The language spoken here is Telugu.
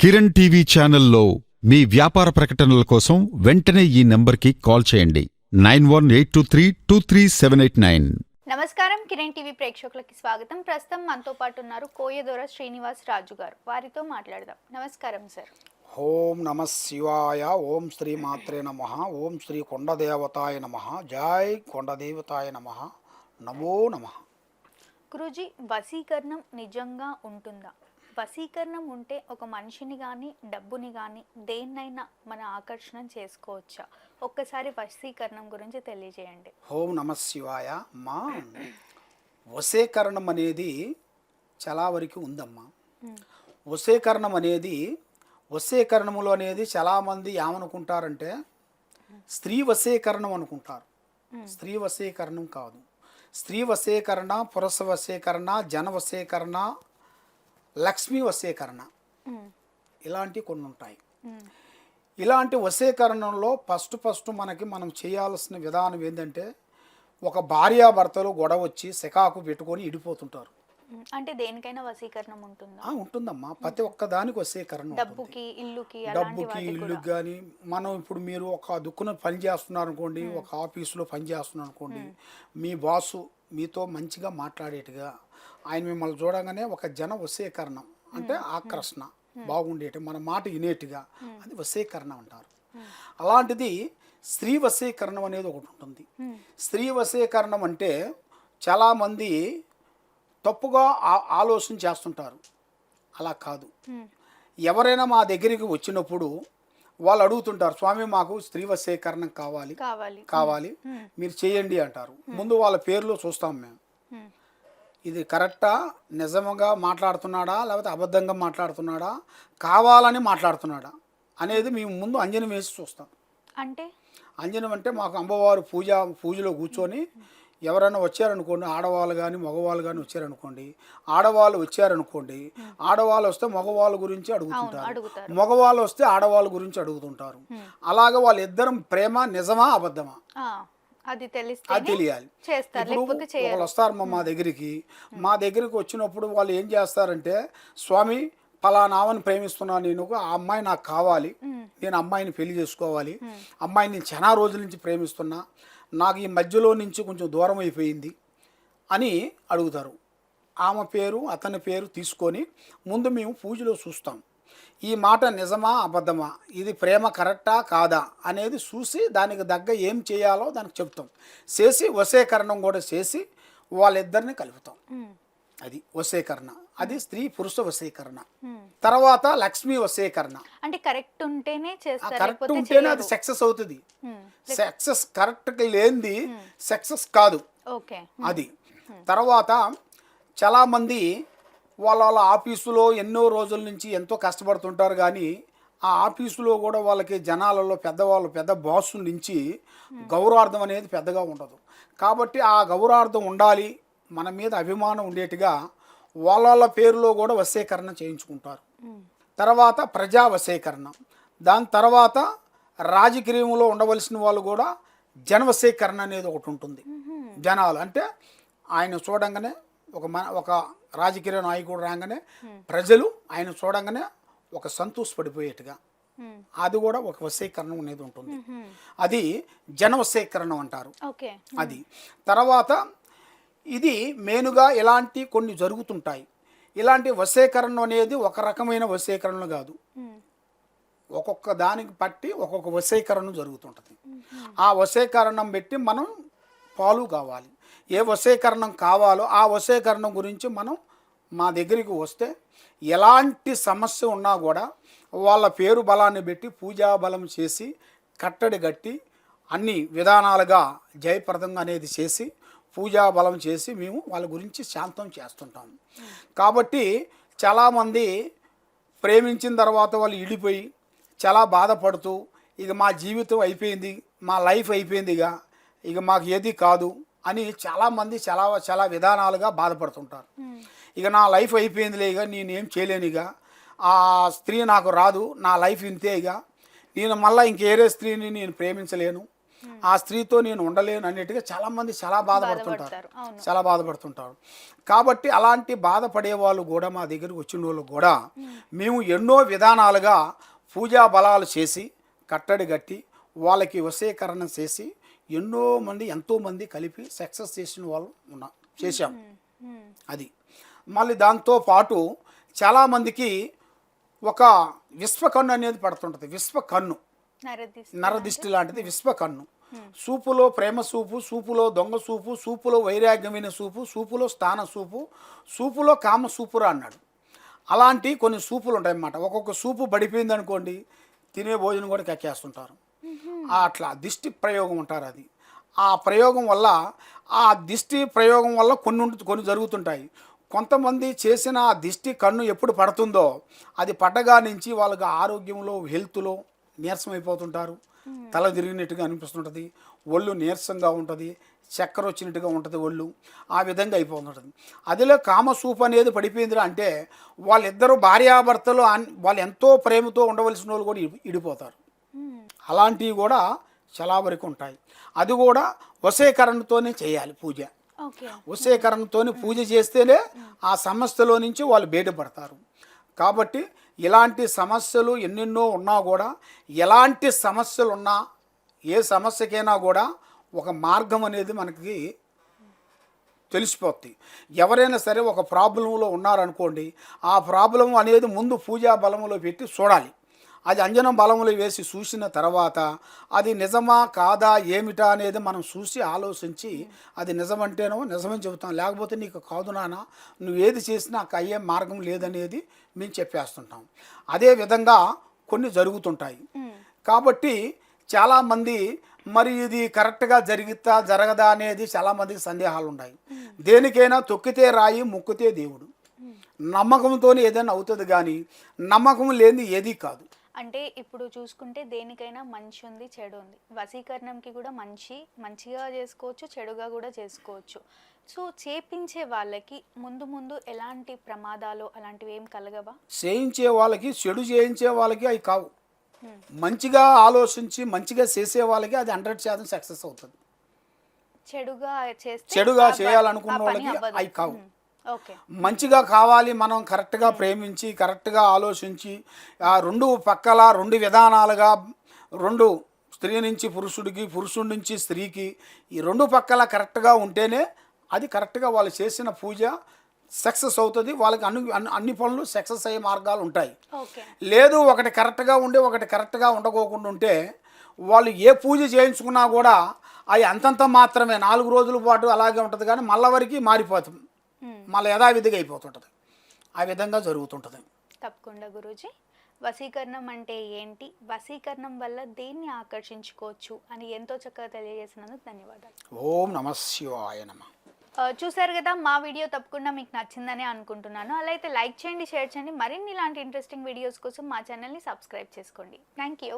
కిరణ్ టీవీ ఛానల్లో మీ వ్యాపార ప్రకటనల కోసం వెంటనే ఈ నంబర్కి కాల్ చేయండి. Nine one eight two three two three seven eight nine. నమస్కారం. కిరణ్ టీవీ ప్రేక్షకులకి స్వాగతం. ప్రస్తుతం మనతో పాటు ఉన్నారు కోయదొర శ్రీనివాస్ రాజు గారు. వారితో మాట్లాడదాం. నమస్కారం సార్. ఓం నమ శివాయ. ఓం శ్రీ మాత్రే నమ. ఓం శ్రీ కొండదేవతాయ నమ. జై కొండదేవతాయ నమ. నమో నమ. గురూజీ వశీకరణం నిజంగా ఉంటుందా? వశీకరణం ఉంటే ఒక మనిషిని కానీ డబ్బుని కానీ దేన్నైనా మన ఆకర్షణ చేసుకోవచ్చా? ఒక్కసారి వశీకరణం గురించి తెలియజేయండి. ఓం నమ శివాయ. అమ్మా వశీకరణం అనేది చాలా వరకు ఉందమ్మా. వశీకరణం అనేది వశీకరణములు అనేది చాలామంది ఏమనుకుంటారంటే స్త్రీ వశీకరణం అనుకుంటారు. స్త్రీ వశీకరణం కాదు. స్త్రీ వశీకరణ పురుష వశీకరణ జన వశీకరణ లక్ష్మీ వశీకరణ. ఇలాంటివి కొన్ని ఉంటాయి ఇలాంటి వశీకరణంలో ఫస్ట్ ఫస్ట్ మనకి మనం చేయాల్సిన విధానం ఏంటంటే ఒక భార్యాభర్తలు గొడవ వచ్చి సికాకు పెట్టుకొని ఇడిపోతుంటారు. అంటే దేనికైనా వశీకరణం ఉంటుందా? ఉంటుందమ్మా. ప్రతి ఒక్క దానికి వశీకరణ. డబ్బుకి ఇల్లుకి డబ్బుకి ఇల్లుకి కానీ మనం ఇప్పుడు మీరు ఒక దుక్కున పని చేస్తున్నారు అనుకోండి ఒక ఆఫీసులో పని చేస్తున్నారు అనుకోండి మీ బాసు మీతో మంచిగా మాట్లాడేట్టుగా ఆయన మిమ్మల్ని చూడగానే ఒక జన వశీకరణం అంటే ఆకర్షణ బాగుండేటి మన మాట వినేట్టుగా అది వశీకరణ అంటారు. అలాంటిది స్త్రీ వశీకరణం అనేది ఒకటి ఉంటుంది. స్త్రీ వశీకరణం అంటే చాలామంది తప్పుగా ఆ- ఆలోచన చేస్తుంటారు. అలా కాదు. ఎవరైనా మా దగ్గరికి వచ్చినప్పుడు వాళ్ళు అడుగుతుంటారు స్వామి మాకు స్త్రీ వశీకరణం కావాలి. కావాలి. కావాలి. మీరు చేయండి అంటారు. ముందు వాళ్ళ పేర్లు చూస్తాం మేము. ఇది కరెక్టా? నిజంగా మాట్లాడుతున్నాడా? లేకపోతే అబద్ధంగా మాట్లాడుతున్నాడా? కావాలని మాట్లాడుతున్నాడా? అనేది మేము ముందు అంజనం వేసి చూస్తాం. అంటే? అంజనం అంటే మాకు అమ్మవారు పూజ పూజలో కూర్చొని ఎవరైనా వచ్చారనుకోండి ఆడవాళ్ళు కానీ మగవాళ్ళు కానీ వచ్చారనుకోండి ఆడవాళ్ళు వచ్చారనుకోండి ఆడవాళ్ళు వస్తే మగవాళ్ళ గురించి అడుగుతుంటారు. మగవాళ్ళు వస్తే ఆడవాళ్ళ గురించి అడుగుతుంటారు. అలాగే వాళ్ళిద్దరం ప్రేమ నిజమా అబద్ధమా? అది తెలిస్తే తెలియాలి. చేస్తారు ఇప్పుడు లేకపోతే చేయరు. ఒకళ్ళు వస్తారు మా దగ్గరికి. మా దగ్గరికి వచ్చినప్పుడు వాళ్ళు ఏం చేస్తారంటే స్వామి పలానామని ప్రేమిస్తున్నాను నేను. ఆ అమ్మాయి నాకు కావాలి. నేను అమ్మాయిని పెళ్ళి చేసుకోవాలి. అమ్మాయిని నేను చాలా రోజుల నుంచి ప్రేమిస్తున్నా. నాకు ఈ మధ్యలో నుంచి కొంచెం దూరం అయిపోయింది అని అడుగుతారు. ఆమె పేరు అతని పేరు తీసుకొని ముందు మేము పూజలో చూస్తాం. ఈ మాట నిజమా అబద్ధమా? ఇది ప్రేమ కరెక్టా కాదా? అనేది చూసి దానికి దగ్గ ఏం చేయాలో దానికి చెప్తాం చేసి వశీకరణం కూడా చేసి వాళ్ళిద్దరిని కలుపుతాం. అది వశీకరణ అది స్త్రీ పురుష వశీకరణ. తర్వాత లక్ష్మీ వశీకరణ అంటే కరెక్ట్ ఉంటేనే కరెక్ట్ ఉంటేనే అది. సక్సెస్ అవుతుంది. సక్సెస్ కరెక్ట్గా లేనిది సక్సెస్ కాదు. అది. తర్వాత చాలామంది వాళ్ళ వాళ్ళ ఆఫీసులో ఎన్నో రోజుల నుంచి ఎంతో కష్టపడుతుంటారు కానీ ఆ ఆఫీసులో కూడా వాళ్ళకి జనాలలో పెద్దవాళ్ళు పెద్ద బాసు నుంచి గౌరవార్థం అనేది పెద్దగా ఉండదు. కాబట్టి ఆ గౌరవార్థం ఉండాలి మన మీద అభిమానం ఉండేట్టుగా వాళ్ళ వాళ్ళ పేరులో కూడా వశీకరణ చేయించుకుంటారు. తర్వాత ప్రజా వశీకరణ. దాని తర్వాత రాజకీయంలో ఉండవలసిన వాళ్ళు కూడా జనవశీకరణ అనేది ఒకటి ఉంటుంది. జనాలు అంటే ఆయన చూడంగానే ఒక మన ఒక రాజకీయ నాయకుడు రాగానే ప్రజలు ఆయన చూడంగానే ఒక సంతోషపడిపోయేట్టుగా. అది కూడా ఒక వశీకరణ అనేది ఉంటుంది. అది జనవశీకరణం అంటారు. అది. తర్వాత ఇది మెయిన్గా ఇలాంటి కొన్ని జరుగుతుంటాయి. ఇలాంటి వశీకరణ అనేది ఒక రకమైన వశీకరణ కాదు. ఒక్కొక్క దానికి పట్టి ఒక్కొక్క వశీకరణం జరుగుతుంటుంది. ఆ వశీకరణం పెట్టి మనం పాలు కావాలి. ఏ వశీకరణం కావాలో ఆ వశీకరణం గురించి మనం మా దగ్గరికి వస్తే ఎలాంటి సమస్య ఉన్నా కూడా వాళ్ళ పేరు బలాన్ని పెట్టి పూజా బలం చేసి కట్టడి కట్టి అన్ని విధానాలుగా జయప్రదంగా అనేది చేసి పూజా బలం చేసి మేము వాళ్ళ గురించి శాంతం చేస్తుంటాం. కాబట్టి చాలామంది ప్రేమించిన తర్వాత వాళ్ళు ఇడిపోయి చాలా బాధపడుతూ ఇక మా జీవితం అయిపోయింది మా లైఫ్ అయిపోయింది ఇక ఇక మాకు ఏది కాదు అని చాలామంది చాలా చాలా విధానాలుగా బాధపడుతుంటారు. ఇక నా లైఫ్ అయిపోయిందిలే ఇక నేనేం చేయలేను ఇక. ఆ స్త్రీ నాకు రాదు నా లైఫ్ ఇంతే ఇక. నేను మళ్ళీ ఇంకేరే స్త్రీని నేను ప్రేమించలేను. ఆ స్త్రీతో నేను ఉండలేను అన్నట్టుగా చాలా మంది చాలా బాధపడుతుంటారు చాలా బాధపడుతుంటారు. కాబట్టి అలాంటి బాధపడే వాళ్ళు కూడా మా దగ్గరికి వచ్చిన వాళ్ళు కూడా మేము ఎన్నో విధానాలుగా పూజా బలాలు చేసి కట్టడి కట్టి వాళ్ళకి వశీకరణ చేసి ఎన్నో మంది ఎంతో మంది కలిపి సక్సెస్ చేసిన వాళ్ళు ఉన్నాం చేశాం. అది. మళ్ళీ దాంతో పాటు చాలామందికి ఒక విశ్వకన్ను అనేది పడుతుంటుంది. విశ్వకన్ను. నరదిష్టి లాంటిది విశ్వకన్ను. సూపులో ప్రేమ సూపు సూపులో దొంగ సూపు సూపులో వైరాగ్యమైన సూపు సూపులో స్థాన సూపు సూపులో కామ సూపురా అన్నాడు. అలాంటి కొన్ని సూపులు ఉంటాయన్నమాట. ఒక్కొక్క సూపు పడిపోయింది అనుకోండి తినే భోజనం కూడా కక్కేస్తుంటారు. అట్లా దిష్టి ప్రయోగం ఉంటారు అది. ఆ ప్రయోగం వల్ల ఆ దిష్టి ప్రయోగం వల్ల కొన్ని కొన్ని జరుగుతుంటాయి. కొంతమంది చేసిన ఆ దిష్టి కన్ను ఎప్పుడు పడుతుందో అది పడ్డగా నుంచి వాళ్ళకి ఆరోగ్యంలో హెల్త్లో నీరసం అయిపోతుంటారు తల తిరిగినట్టుగా అనిపిస్తుంటుంది. ఒళ్ళు నీరసంగా ఉంటుంది. చక్కెర వచ్చినట్టుగా ఉంటుంది ఒళ్ళు. ఆ విధంగా అయిపోతుంటుంది. అదిలో కామసూపు అనేది పడిపోయిందిరా అంటే వాళ్ళిద్దరూ భార్యాభర్తలు వాళ్ళు ఎంతో ప్రేమతో ఉండవలసిన వాళ్ళు కూడా ఇడి- ఇడిపోతారు. అలాంటివి కూడా చాలా వరకు ఉంటాయి. అది కూడా వశీకరణతోనే చేయాలి పూజ. ఓకే. వశీకరణతోనే పూజ చేస్తేనే ఆ సమస్యలో నుంచి వాళ్ళు బయటపడతారు. కాబట్టి ఇలాంటి సమస్యలు ఎన్నెన్నో ఉన్నా కూడా ఎలాంటి సమస్యలు ఉన్నా ఏ సమస్యకైనా కూడా ఒక మార్గం అనేది మనకి తెలిసిపోద్ది. ఎవరైనా సరే ఒక ప్రాబ్లంలో ఉన్నారనుకోండి ఆ ప్రాబ్లం అనేది ముందు పూజా బలంలో పెట్టి చూడాలి. అది అంజనం బలంలో వేసి చూసిన తర్వాత అది నిజమా కాదా ఏమిటా అనేది మనం చూసి ఆలోచించి అది నిజమంటేనో నిజమని చెబుతాం. లేకపోతే నీకు కాదు నాన్న నువ్వు ఏది చేసినా నాకు అయ్యే మార్గం లేదనేది మేము చెప్పేస్తుంటాం. అదే విధంగా కొన్ని జరుగుతుంటాయి. కాబట్టి చాలామంది మరి ఇది కరెక్ట్గా జరిగితా జరగదా అనేది చాలామందికి సందేహాలు ఉన్నాయి దేనికైనా తొక్కితే రాయి ముక్కితే దేవుడు. నమ్మకంతోనే ఏదైనా అవుతుంది కానీ నమ్మకం లేనిది ఏదీ కాదు. అంటే ఇప్పుడు చూసుకుంటే దేనికైనా మంచి ఉంది చెడు ఉంది. వశీకరణంకి కూడా మంచి మంచిగా చేసుకోవచ్చు చెడుగా కూడా చేసుకోవచ్చు. సో చేపించే వాళ్ళకి ముందు ముందు ఎలాంటి ప్రమాదాలు అలాంటివి ఏం కలగవా? చేయించే వాళ్ళకి చెడు చేయించే వాళ్ళకి అవి కావు. మంచిగా ఆలోచించి మంచిగా చేసే వాళ్ళకి అది హండ్రెడ్ శాతం సక్సెస్ అవుతుంది. చెడుగా చేస్తే చెడుగా చేయాలనుకున్న వాళ్ళకి. అవి కావు. మంచిగా కావాలి మనం కరెక్ట్గా ప్రేమించి కరెక్ట్గా ఆలోచించి ఆ రెండు పక్కల రెండు విధానాలుగా రెండు స్త్రీ నుంచి పురుషుడికి పురుషుడి నుంచి స్త్రీకి ఈ రెండు పక్కల కరెక్ట్గా ఉంటేనే అది కరెక్ట్గా వాళ్ళు చేసిన పూజ సక్సెస్ అవుతుంది. వాళ్ళకి అన్ని అన్ని- పనులు సక్సెస్ అయ్యే మార్గాలు ఉంటాయి. లేదు ఒకటి కరెక్ట్గా ఉండి ఒకటి కరెక్ట్గా ఉండకోకుండా ఉంటే వాళ్ళు ఏ పూజ చేయించుకున్నా కూడా అవి అంతంత మాత్రమే. నాలుగు రోజుల పాటు అలాగే ఉంటుంది కానీ మళ్ళా వరకు మారిపోతుంది మళ్ళీ యథావిధిగా అయిపోతుంటుంది. ఆ విధంగా జరుగుతుంటుంది. తప్పకుండా గురూజీ. వశీకరణం అంటే ఏంటి? వశీకరణం వల్ల దేన్ని ఆకర్షించుకోవచ్చు అని ఎంతో చక్కగా తెలియజేసినందుకు ధన్యవాదాలు. ఓం నమ శివాయ నమ. ఆ, చూశారు కదా మా వీడియో తప్పకుండా మీకు నచ్చిందని అనుకుంటున్నాను. అలా అయితే లైక్ చేయండి షేర్ చేయండి. మరిన్ని ఇలాంటి ఇంట్రెస్టింగ్ వీడియోస్ కోసం మా ఛానల్ని సబ్స్క్రైబ్ చేసుకోండి. Thank you